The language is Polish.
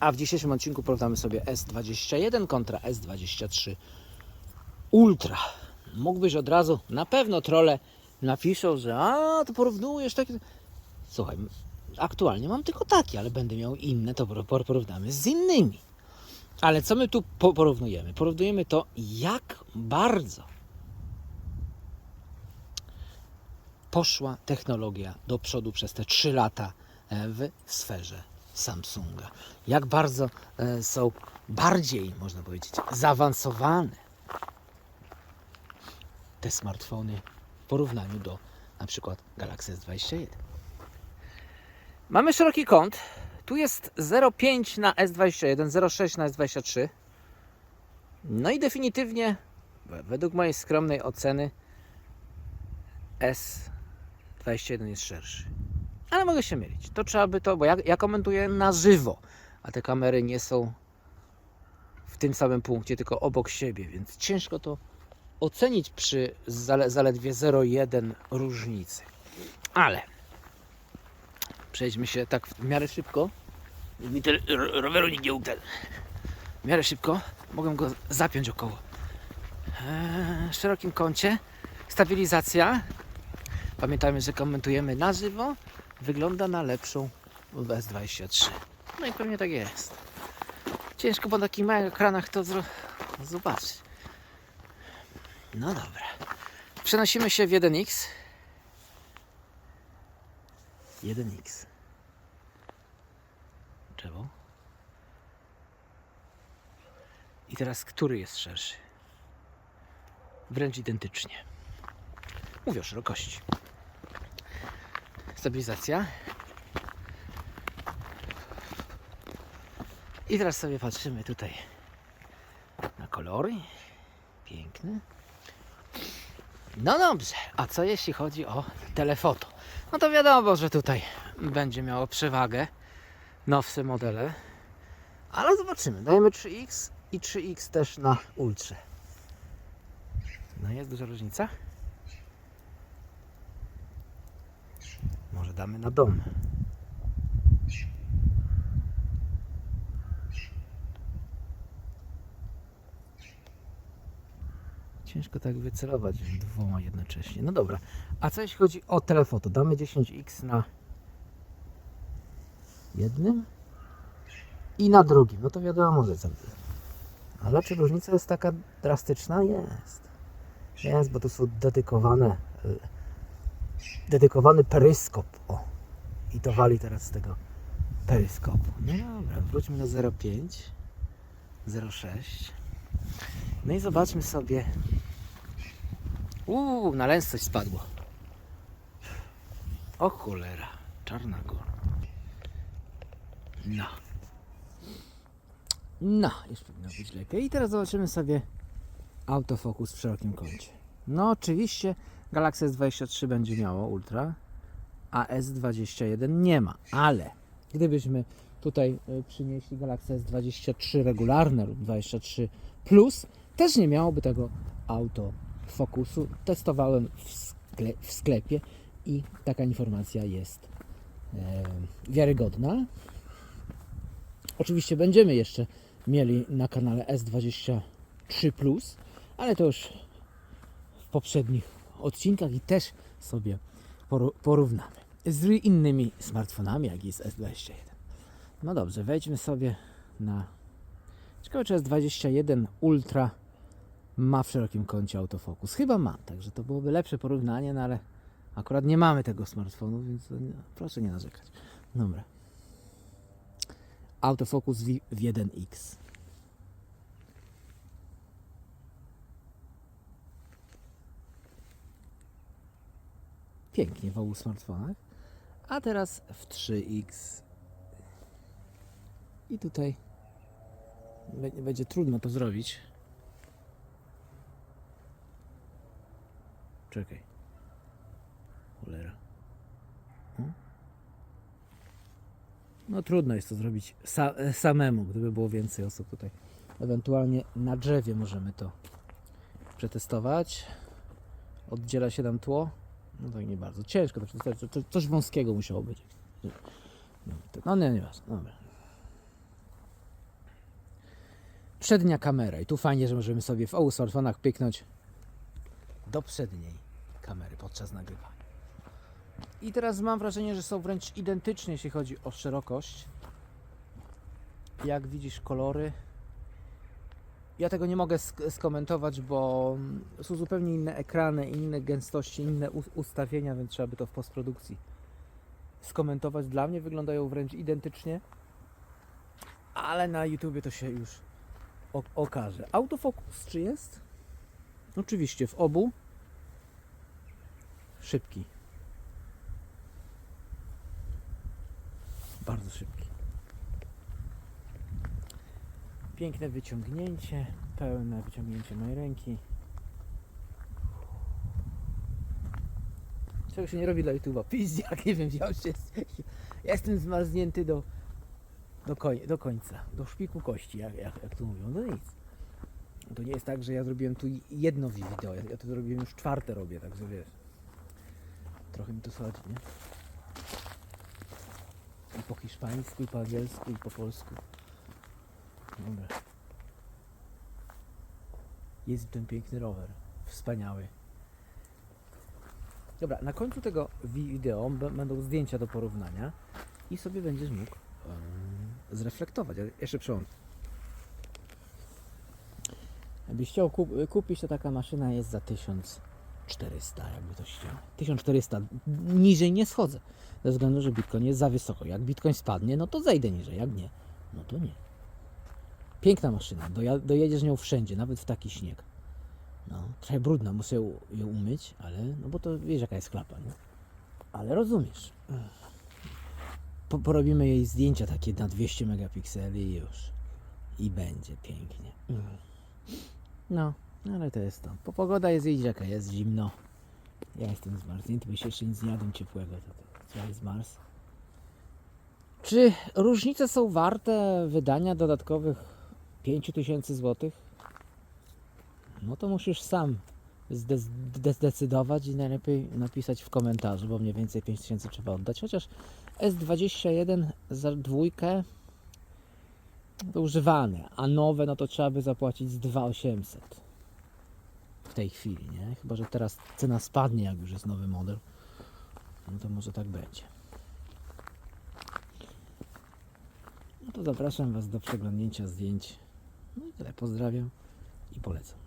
A w dzisiejszym odcinku porównamy sobie S21 kontra S23 Ultra. Mógłbyś od razu, na pewno trole napiszą, że a, to porównujesz takie. Słuchaj, aktualnie mam tylko takie, ale będę miał inne, to por- por- porównamy z innymi. Ale co my tu po- porównujemy? Porównujemy to, jak bardzo poszła technologia do przodu przez te 3 lata e, w sferze Samsunga. Jak bardzo e, są bardziej, można powiedzieć, zaawansowane te smartfony w porównaniu do na przykład Galaxy S21. Mamy szeroki kąt. Tu jest 0,5 na S21, 0,6 na S23. No i definitywnie, we- według mojej skromnej oceny, S21 jest szerszy. Ale mogę się mylić. To trzeba by to, bo ja, ja komentuję na żywo, a te kamery nie są w tym samym punkcie, tylko obok siebie, więc ciężko to ocenić przy zale, zaledwie 0,1 różnicy. Ale przejdźmy się tak w miarę szybko. Mi ten ro- roweru nie ukradł. W miarę szybko. Mogę go zapiąć około. Eee, w szerokim kącie. Stabilizacja. Pamiętajmy, że komentujemy na żywo. Wygląda na lepszą w S23. No i pewnie tak jest. Ciężko po takich małych ekranach to zobaczyć. No dobra. Przenosimy się w 1x. 1x. Drzewo. I teraz który jest szerszy? Wręcz identycznie. Mówię o szerokości. Stabilizacja. I teraz sobie patrzymy tutaj na kolory. Piękne. No dobrze, a co jeśli chodzi o telefoto? No to wiadomo, że tutaj będzie miało przewagę nowsze modele. Ale zobaczymy. Dajemy 3X i 3X też na Ultrze. No jest duża różnica? Może damy na dom. Ciężko tak wycelować dwoma jednocześnie. No dobra. A co jeśli chodzi o telefoto? Damy 10x na jednym i na drugim. No to wiadomo, że co. Ale czy różnica jest taka drastyczna? Jest. Jest, bo to są dedykowane y, dedykowany peryskop. O. I to wali teraz z tego peryskopu. No dobra, wróćmy do 0,5 0,6 no i zobaczmy sobie. Uuu, na lens coś spadło. O cholera, czarna góra. No. No, już powinno być lepiej. I teraz zobaczymy sobie autofokus w szerokim kącie. No oczywiście Galaxy S23 będzie miało ultra, a S21 nie ma, ale gdybyśmy tutaj y, przynieśli Galaxy S23 regularne lub 23 plus, też nie miałoby tego autofokusu. Testowałem w, skle w sklepie i taka informacja jest e, wiarygodna. Oczywiście będziemy jeszcze mieli na kanale S23 plus, ale to już poprzednich odcinkach i też sobie porównamy z innymi smartfonami, jak jest S21. No dobrze, wejdźmy sobie na. Ciekawe, czy S21 Ultra ma w szerokim kącie autofokus. Chyba ma, także to byłoby lepsze porównanie, no ale akurat nie mamy tego smartfonu, więc proszę nie narzekać. Dobra. Autofokus w 1X. Pięknie w obu smartfonach. A teraz w 3X. I tutaj będzie trudno to zrobić. Czekaj. Cholera. Hmm? No trudno jest to zrobić sa samemu, gdyby było więcej osób tutaj. Ewentualnie na drzewie możemy to przetestować. Oddziela się nam tło. No tak nie bardzo. Ciężko to przetestować. To, to, coś wąskiego musiało być. No, to- no nie, nie ważne. Dobra. przednia kamera. I tu fajnie, że możemy sobie w obu smartfonach pyknąć do przedniej kamery podczas nagrywania. I teraz mam wrażenie, że są wręcz identyczne, jeśli chodzi o szerokość. Jak widzisz, kolory. Ja tego nie mogę sk- skomentować, bo mm, są zupełnie inne ekrany, inne gęstości, inne ustawienia, więc trzeba by to w postprodukcji skomentować. Dla mnie wyglądają wręcz identycznie, ale na YouTubie to się już okaże. Autofokus czy jest? Oczywiście w obu. Szybki. Bardzo szybki. Piękne wyciągnięcie, pełne wyciągnięcie mojej ręki. Czego się nie robi dla YouTube'a? Pizdziak, nie wiem, jest, ja jestem zmarznięty do, do, koń, do końca, do szpiku kości, jak, jak, jak tu mówią. No nic. To nie jest tak, że ja zrobiłem tu jedno wideo, ja to zrobiłem już czwarte robię, także wiesz. Trochę mi to schodzi, nie? I po hiszpańsku, i po angielsku, i po polsku. Dobra. Jest ten piękny rower. Wspaniały. Dobra, na końcu tego wideo będą zdjęcia do porównania i sobie będziesz mógł zreflektować. Jeszcze przełącz. Jakbyś chciał kup- kupić, to taka maszyna jest za 1400, jakby to chciał. 1400. Niżej nie schodzę. Ze względu, że Bitcoin jest za wysoko. Jak Bitcoin spadnie, no to zejdę niżej. Jak nie, no to nie. Piękna maszyna. Dojedziesz nią wszędzie, nawet w taki śnieg. No, trochę brudna, muszę ją, umyć, ale, no bo to wiesz jaka jest klapa, nie? Ale rozumiesz. Po, porobimy jej zdjęcia takie na 200 megapikseli i już. I będzie pięknie. No, ale to jest to. Po pogoda jest jej jaka jest, zimno. Ja jestem zmarznięty, bo się jeszcze nie jadłem ciepłego. To, to jest Mars. Czy różnice są warte wydania dodatkowych 5000 zł? No to musisz sam zde- zde- zdecydować i najlepiej napisać w komentarzu, bo mniej więcej 5000 trzeba oddać. Chociaż S21 za dwójkę to używane, a nowe no to trzeba by zapłacić z 2800 w tej chwili, nie? Chyba, że teraz cena spadnie, jak już jest nowy model. No to może tak będzie. No to zapraszam Was do przeglądnięcia zdjęć. No i tyle. Pozdrawiam i polecam.